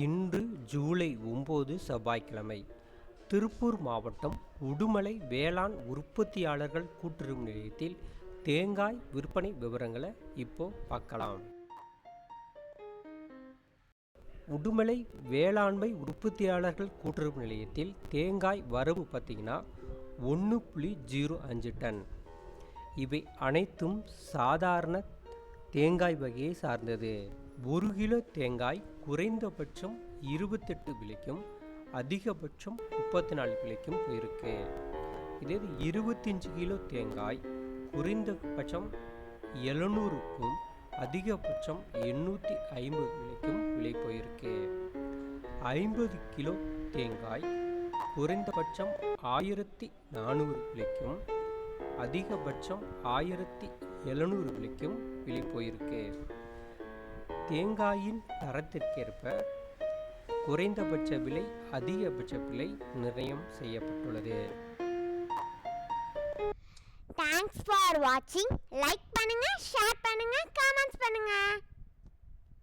இன்று ஜூலை ஒம்பது செவ்வாய்க்கிழமை. திருப்பூர் மாவட்டம் உடுமலை வேளாண் உற்பத்தியாளர்கள் கூட்டுறவு நிலையத்தில் தேங்காய் விற்பனை விவரங்களை இப்போ பார்க்கலாம். உடுமலை வேளாண்மை உற்பத்தியாளர்கள் கூட்டுறவு நிலையத்தில் தேங்காய் வரவு பார்த்தீங்கன்னா ஒன்று புள்ளி ஜீரோ அஞ்சு டன். இவை அனைத்தும் சாதாரண தேங்காய் வகையை சார்ந்தது. ஒரு கிலோ தேங்காய் குறைந்தபட்சம் இருபத்தெட்டு விலைக்கும் அதிகபட்சம் முப்பத்தி நாலு விலைக்கும் போயிருக்கு. இதே இது இருபத்தஞ்சு கிலோ தேங்காய் குறைந்தபட்சம் எழுநூறுக்கும் அதிகபட்சம் எண்ணூற்றி ஐம்பது விலைக்கும் விலை போயிருக்கு. ஐம்பது கிலோ தேங்காய் குறைந்தபட்சம் ஆயிரத்தி நானூறு விலைக்கும் அதிகபட்சம் ஆயிரத்தி எழுநூறு விலைக்கும் விலை போயிருக்கு. தேங்காயின் தரத்திற்கேற்ப குறைந்தபட்ச விலை அதிகபட்ச விலை நிர்ணயம் செய்யப்பட்டுள்ளது. தேங்க்ஸ் ஃபார் வாட்சிங் லைக் பண்ணுங்க ஷேர் பண்ணுங்க கமெண்ட்ஸ் பண்ணுங்க.